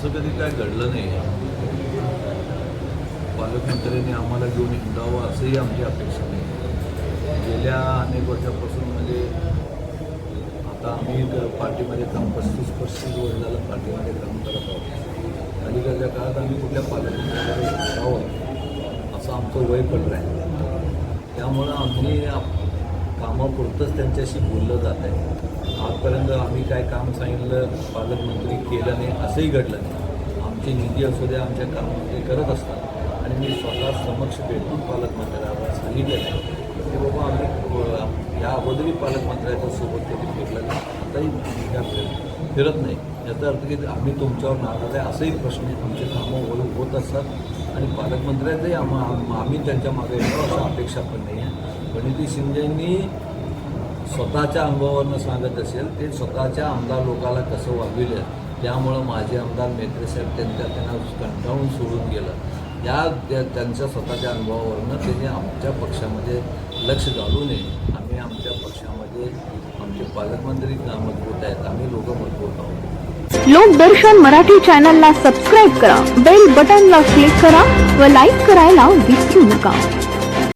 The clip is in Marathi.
असं कधी काय घडलं नाही. पालकमंत्र्यांनी आम्हाला घेऊन हिंडावं असंही आमची अपेक्षा नाही. गेल्या अनेक वर्षापासून म्हणजे आता आम्ही पार्टीमध्ये काम पस्तीस पस्तीस वर्षाला पार्टीमध्ये काम करत आहोत. अलीकडच्या काळात आम्ही कुठल्या पालकमंत्र्याकडे हिंडावं असं आमचं वय पडलं आहे. त्यामुळं आम्ही आप- कामापुरतंच त्यांच्याशी बोललं जात आहे. आजपर्यंत आम्ही काय काम सांगितलं पालकमंत्री केलं नाही असंही घडलं नाही. आमची निधी असू द्या आमच्या काम ते करत असतात. आणि मी स्वतः समक्ष भेटून पालकमंत्र्याला सांगितलं आहे की बाबा आम्ही या अगोदरही पालकमंत्र्याच्या सोबत कधी फिरलं नाही. आताही त्या फिर- फिरत नाही. याचा अर्थ की आम्ही तुमच्यावर नाराज आहे असंही प्रश्न आमचे कामं होत होत असतात. आणि पालकमंत्र्याचंही आम्हा आम- आम्ही त्यांच्या मागे येतो असं अपेक्षा पण नाही आहे. गणिती शिंदेंनी स्वतःच्या अनुभवावरनं सांगत असेल ते स्वतःच्या आमदार लोकाला कसं वागविलं त्यामुळं माझे आमदार मेत्रे साहेब त्यांच्या त्यांना कंटाळून सोडून गेलं. या त्यांच्या स्वतःच्या अनुभवावरनं त्यांनी आमच्या पक्षामध्ये लक्ष घालू नये. आम्ही आमच्या पक्षामध्ये आमचे पालकमंत्री मजबूत आहेत आम्ही लोकं मजबूत आहोत. लोकदर्शन मराठी चॅनलला सबस्क्राईब करा बेल बटनला क्लिक करा व लाईक करायला विसरू नका.